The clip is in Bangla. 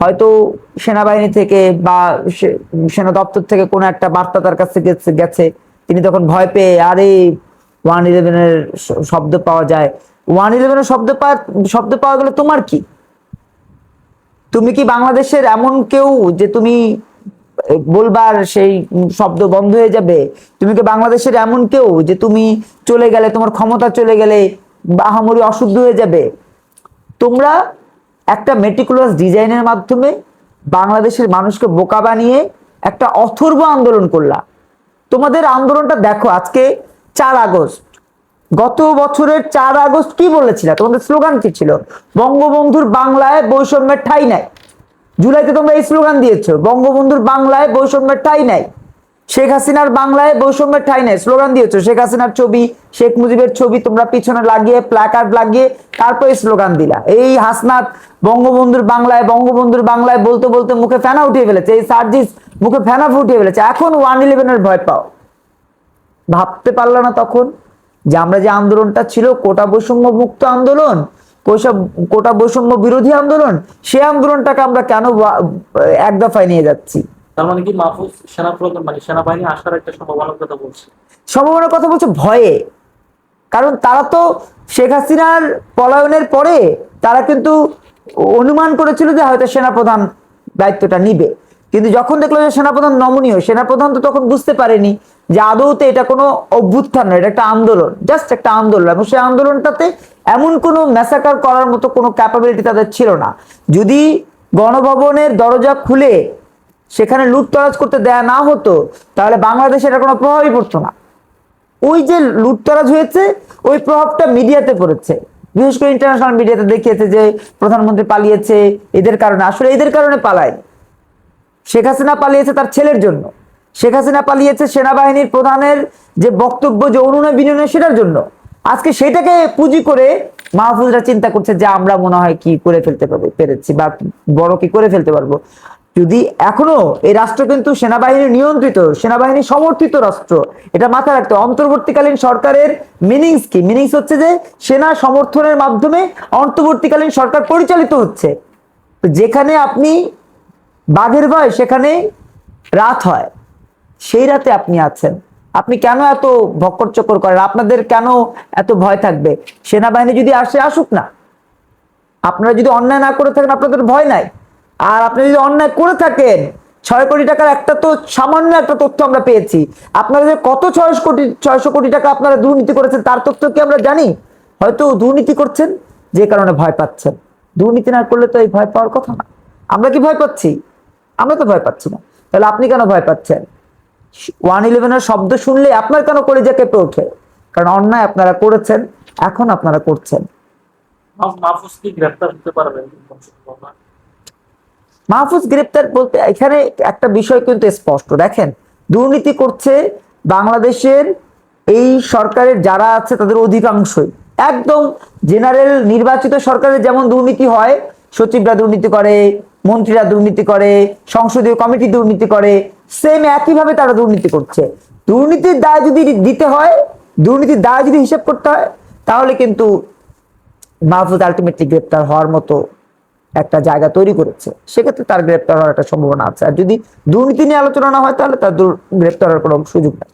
হয়তো সেনাবাহিনী থেকে বা সেনা দপ্তর থেকে কোনো একটা বার্তা তার কাছে গেছে তিনি তখন ভয় পেয়ে, আরে ওয়ান ইলেভেনের শব্দ পাওয়া যায়। ওয়ান ইলেভেনের শব্দ পাওয়া শব্দ পাওয়া গেলে তোমার কি? তুমি কি বাংলাদেশের এমন কেউ যে তুমি বলবার সেই শব্দ বন্ধ হয়ে যাবে? তুমি কি বাংলাদেশের এমন কেউ যে তুমি চলে গেলে, তোমার ক্ষমতা চলে গেলে বাহামরি অশুদ্ধ হয়ে যাবে? তোমরা একটা মেটিকুলাস ডিজাইনের মাধ্যমে বাংলাদেশের মানুষকে বোকা বানিয়ে একটা অথর্ব আন্দোলন করলা। তোমাদের আন্দোলনটা দেখো, আজকে চার আগস্ট। গত বছরের চার আগস্ট কি বলেছিল? তোমাদের স্লোগান কি ছিল? বঙ্গবন্ধুর বাংলায় বৈষম্যের ঠাই নাই। জুলাইতে তোমরা এই স্লোগান দিয়েছ, বঙ্গবন্ধুর বাংলায় বৈষম্যের ঠাই নাই। শেখ হাসিনার বাংলায় বৈষম্যের ঠাই নাই, স্লোগান দিয়েছ, শেখ হাসিনার ছবি, শেখ মুজিবের ছবি তোমরা পিছনে লাগিয়ে প্ল্যাকার্ড লাগিয়ে, তারপরে স্লোগান দিলা। এই হাসনাত বঙ্গবন্ধুর বাংলায় বঙ্গবন্ধুর বাংলায় বলতে বলতে মুখে ফেনা উঠিয়ে ফেলেছে, এই সার্জিস মুখে ফেনা ফুটিয়ে ফেলেছে। এখন ওয়ান ইলেভেনের ভয় পাও। ভাবতে পারল না তখন যে আমরা যে আন্দোলনটা ছিল, কোটা বৈষম্য মুক্ত আন্দোলন কোসব কোটা বৈষম্য বিরোধী আন্দোলন সেই আন্দোলনটাকে আমরা কেন এক দফায় নিয়ে যাচ্ছি? তার মানে কি মাহফুজ সেনা প্রধান মানে সেনাবাহিনী আসার একটা সম্ভাবনার কথা বলছে। সম্ভাবনার কথা বলছে ভয়ে। কারণ তারা তো শেখ হাসিনার পলায়নের পরে তারা কিন্তু অনুমান করেছিল যে হয়তো সেনাপ্রধান দায়িত্বটা নিবে। কিন্তু যখন দেখল যে সেনাপ্রধান নমনীয়, সেনাপ্রধান তো তখন বুঝতে পারেনি যে আদৌতে এটা কোনো অভ্যুত্থান নয়, এটা একটা আন্দোলন জাস্ট একটা আন্দোলন। এবং সেই আন্দোলনটাতে এমন কোনো ম্যাসাকার করার মতো কোনো ক্যাপাবিলিটি তাদের ছিল না। যদি গণভবনের দরজা খুলে সেখানে লুটতরাজ করতে দেয়া না হতো, তাহলে বাংলাদেশে এটা কোনো প্রভাবই পড়তো না। ওই যে লুটতরাজ হয়েছে, ওই প্রভাবটা মিডিয়াতে পড়েছে। বিশেষ করে ইন্টারন্যাশনাল মিডিয়াতে দেখিয়েছে যে প্রধানমন্ত্রী পালিয়েছে, এদের কারণে। আসলে এদের কারণে পালায়। শেখ হাসিনা পালিয়েছে তার ছেলের জন্য। শেখ হাসিনা পালিয়েছে সেনাবাহিনীর প্রধানের যে বক্তব্য, যে অনুনয় বিনয়, সেটার জন্য। আজকে সেটাকে পুঁজি করে মাহফুজরা চিন্তা করছে যে আমরা মনে হয় কি করে ফেলতে পারব, পেরেছি বা বড় কি করে ফেলতে পারব। যদি এখনও এই রাষ্ট্র কিন্তু সেনাবাহিনী নিয়ন্ত্রিত, সেনাবাহিনী সমর্থিত রাষ্ট্র, এটা মাথায় রাখতে অন্তর্বর্তীকালীন সরকারের মিনিংস কি? মিনিংস হচ্ছে যে সেনা সমর্থনের মাধ্যমে অন্তর্বর্তীকালীন সরকার পরিচালিত হচ্ছে। যেখানে আপনি বাঘের ভয়, সেখানে রাত হয়। সেই রাতে আপনি আছেন। আপনি কেন এত ভক্কর চক্কর করেন? আপনাদের কেন এত ভয় থাকবে? সেনাবাহিনী যদি আসে, আসুক না। আপনারা যদি অন্যায় না করে থাকেন, আপনাদের ভয় নাই। আর আপনি যদি অন্যায় করে থাকেন, ছয় কোটি টাকার একটা তো সামান্য একটা তথ্য আমরা পেয়েছি। আপনারা যে কত ছয়শো কোটি, ছয়শো কোটি টাকা আপনারা দুর্নীতি করেছেন, তার তথ্য কি আমরা জানি? হয়তো দুর্নীতি করছেন, যে কারণে ভয় পাচ্ছেন। দুর্নীতি না করলে তো এই ভয় পাওয়ার কথা না। আমরা কি ভয় পাচ্ছি? আমরা তো ভয় পাচ্ছি না। তাহলে আপনি কেন ভয় পাচ্ছেন? ওয়ান ইলেভেনের শব্দ শুনলে আপনার কেন কলেজে কেঁপে ওঠে? কারণ অন্যায় আপনারা করেছেন, এখন আপনারা করছেন। মাহ- মাহফুজ কি গ্রেপ্তার হতে পারবে কোন সম্ভাবনা? মাহফুজ গ্রেপ্তার বলতে এখানে একটা বিষয় কিন্তু স্পষ্ট। দেখেন, দুর্নীতি করছে বাংলাদেশের এই সরকারের যারা আছে তাদের অধিকাংশই। একদম জেনারেল নির্বাচিত সরকারের যেমন দুর্নীতি হয়, সচিবরা দুর্নীতি করে, মন্ত্রীরা দুর্নীতি করে, সংসদীয় কমিটি দুর্নীতি করে সেম একইভাবে তারা দুর্নীতি করছে। দুর্নীতির দায় যদি দিতে হয়, দুর্নীতির দায় যদি হিসেব করতে হয়, তাহলে কিন্তু মাহফুজ আলটিমেটলি গ্রেপ্তার হওয়ার মতো একটা জায়গা তৈরি করেছে, সেক্ষেত্রে তার গ্রেপ্তার হওয়ার একটা সম্ভাবনা আছে। আর যদি দুর্নীতি নিয়ে আলোচনা না হয়, তাহলে তার গ্রেপ্তার হওয়ার কোনো সুযোগ নেই।